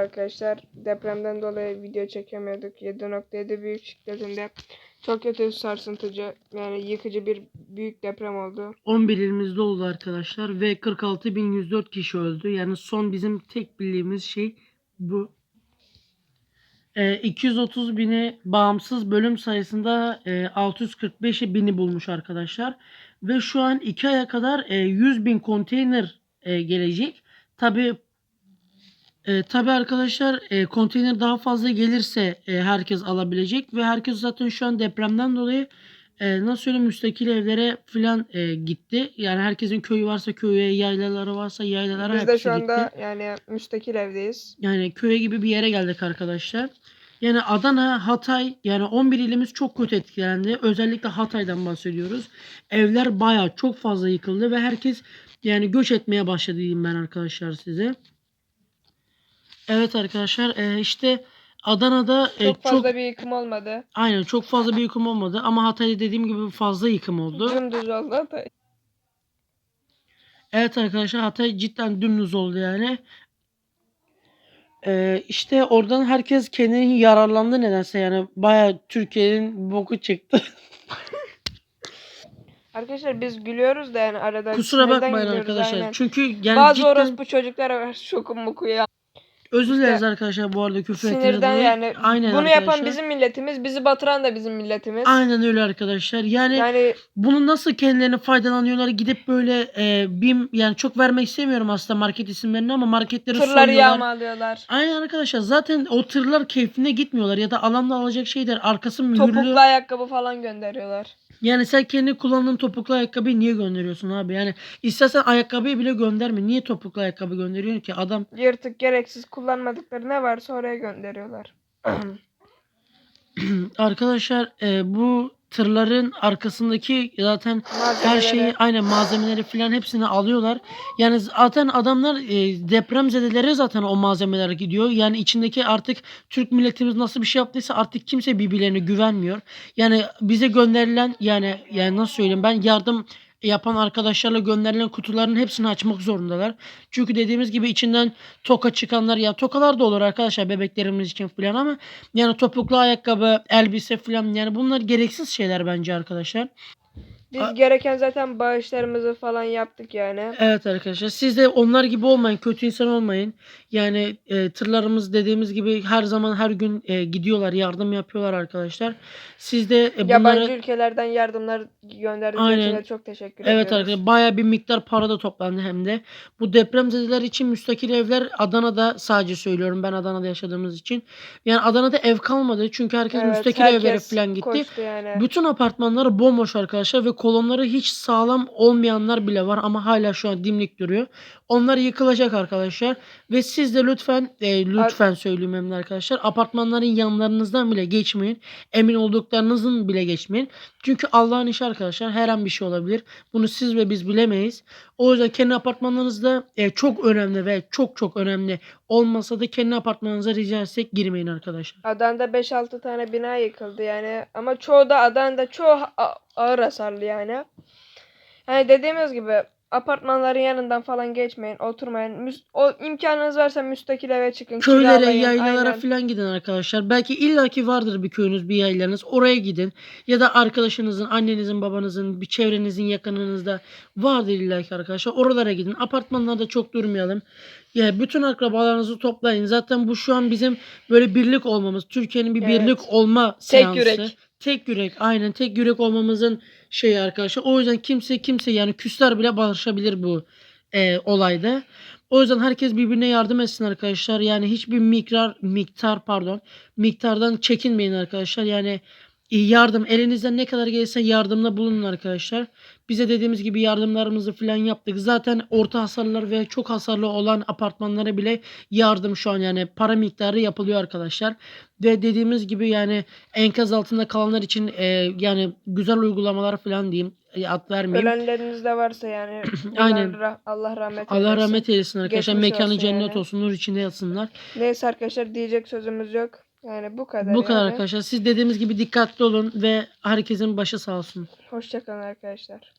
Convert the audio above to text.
Arkadaşlar depremden dolayı video çekemiyorduk. 7.7 büyük şiddetinde çok kötü sarsıntıcı yani yıkıcı bir büyük deprem oldu. 11 ilimizde oldu arkadaşlar ve 46.104 kişi öldü. Yani son bizim tek bildiğimiz şey bu. Ee, 230 bini bağımsız bölüm sayısında e, 645'e bini bulmuş arkadaşlar. Ve şu an 2 aya kadar e, 100 bin konteyner e, gelecek. Tabi e, tabi arkadaşlar e, konteyner daha fazla gelirse e, herkes alabilecek ve herkes zaten şu an depremden dolayı e, nasıl söyleyeyim müstakil evlere falan e, gitti. Yani herkesin köyü varsa köye, yaylaları varsa yaylalara Biz de şu anda gitti. yani müstakil evdeyiz. Yani köye gibi bir yere geldik arkadaşlar. Yani Adana, Hatay yani 11 ilimiz çok kötü etkilendi. Özellikle Hatay'dan bahsediyoruz. Evler bayağı çok fazla yıkıldı ve herkes yani göç etmeye başladı diyeyim ben arkadaşlar size. Evet arkadaşlar e, işte Adana'da e, Çok çok, fazla bir yıkım olmadı. aynen çok fazla bir yıkım olmadı ama Hatay'da dediğim gibi fazla yıkım oldu. Dümdüz oldu da. Evet arkadaşlar Hatay cidden dümdüz oldu yani. Ee, işte oradan herkes kendini yararlandı nedense yani baya Türkiye'nin boku çıktı. Arkadaşlar biz gülüyoruz da yani arada. Kusura bakmayın arkadaşlar. aynen. Çünkü yani Bazı cidden orospu çocuklar var şokum muku ya. Özür dileriz işte arkadaşlar bu arada küfür ettiğiniz dolayı. yani. Aynen Bunu arkadaşlar. yapan bizim milletimiz, bizi batıran da bizim milletimiz. Aynen öyle arkadaşlar. Yani, Yani bunu nasıl kendilerine faydalanıyorlar gidip böyle e, BİM yani çok vermek istemiyorum aslında market isimlerini ama marketleri tırları soyuyorlar. yağmalıyorlar. Aynen arkadaşlar zaten o tırlar keyfine gitmiyorlar ya da alanda alacak şeyler arkası mühürlü. Topuklu ayakkabı falan gönderiyorlar. Yani sen kendi kullandığın topuklu ayakkabıyı niye gönderiyorsun abi? Yani istersen ayakkabıyı bile gönderme. Niye topuklu ayakkabı gönderiyorsun ki? Adam Yırtık gereksiz kullanmadıkları ne varsa oraya gönderiyorlar. arkadaşlar e, bu tırların arkasındaki zaten her Malzemeleri. şeyi aynen malzemeleri falan hepsini alıyorlar. Yani zaten adamlar e, depremzedelere zaten o malzemeler gidiyor. Yani içindeki artık Türk milletimiz nasıl bir şey yaptıysa artık kimse birbirlerine güvenmiyor. Yani bize gönderilen yani yani nasıl söyleyeyim ben yardım yapan arkadaşlarla gönderilen kutuların hepsini açmak zorundalar. Çünkü dediğimiz gibi içinden toka çıkanlar ya tokalar da olur arkadaşlar bebeklerimiz için falan ama yani topuklu ayakkabı, elbise falan yani bunlar gereksiz şeyler bence arkadaşlar. Biz A- gereken zaten bağışlarımızı falan yaptık yani. Evet arkadaşlar siz de onlar gibi olmayın kötü insan olmayın yani e, tırlarımız dediğimiz gibi her zaman her gün e, gidiyorlar yardım yapıyorlar arkadaşlar siz de e, Yabancı bunları ülkelerden yardımlar gönderdiğiniz için çok teşekkür Evet ediyoruz. arkadaşlar baya bir miktar para da toplandı hem de. Bu depremzedeler için müstakil evler Adana'da sadece söylüyorum ben Adana'da yaşadığımız için. Yani Adana'da ev kalmadı çünkü herkes Evet, müstakil evlere herkes falan gitti. Yani. Bütün apartmanlar bomboş arkadaşlar ve kolonları hiç sağlam olmayanlar bile var ama hala şu an dimdik duruyor. Onlar yıkılacak arkadaşlar ve siz de lütfen e, lütfen söyleyeyim arkadaşlar apartmanların yanlarınızdan bile geçmeyin. Emin olduklarınızın bile geçmeyin. Çünkü Allah'ın işi arkadaşlar her an bir şey olabilir. Bunu siz ve biz bilemeyiz. O yüzden kendi apartmanlarınızda e, çok önemli ve çok çok önemli olmasa da kendi apartmanınıza rica etsek girmeyin arkadaşlar. Adana'da 5-6 tane bina yıkıldı yani. Ama çoğu da Adana'da çoğu ağır hasarlı yani. Yani dediğimiz gibi apartmanların yanından falan geçmeyin, oturmayın. Müs- o imkanınız varsa müstakil eve çıkın, Köylere, yaylalara falan gidin arkadaşlar. Belki illaki vardır bir köyünüz, bir yaylanız. Oraya gidin. Ya da arkadaşınızın, annenizin, babanızın, bir çevrenizin yakınınızda vardır illaki arkadaşlar. Oralara gidin. Apartmanlarda çok durmayalım. Ya bütün akrabalarınızı toplayın. Zaten bu şu an bizim böyle birlik olmamız, Türkiye'nin bir birlik Evet. olma Tek seansı. yürek. Tek yürek. Aynen tek yürek olmamızın şeyi arkadaşlar. O yüzden kimse kimse yani küsler bile barışabilir bu e, olayda. O yüzden herkes birbirine yardım etsin arkadaşlar. Yani hiçbir miktar miktar pardon miktardan çekinmeyin arkadaşlar. Yani yardım elinizden ne kadar gelirse yardımda bulunun arkadaşlar. Bize dediğimiz gibi yardımlarımızı falan yaptık. Zaten orta hasarlar ve çok hasarlı olan apartmanlara bile yardım şu an yani para miktarı yapılıyor arkadaşlar. Ve dediğimiz gibi yani enkaz altında kalanlar için e, yani güzel uygulamalar falan diyeyim. E, ad vermeyeyim. Ölenleriniz de varsa yani. Aynen. rah- Allah rahmet Allah eylesin. rahmet eylesin arkadaşlar. Geçmiş Mekanı cennet yani. olsun. Nur içinde yatsınlar. Neyse arkadaşlar diyecek sözümüz yok. Yani bu kadar Bu kadar yani. arkadaşlar. Siz dediğimiz gibi dikkatli olun ve herkesin başı sağ olsun. Hoşçakalın arkadaşlar.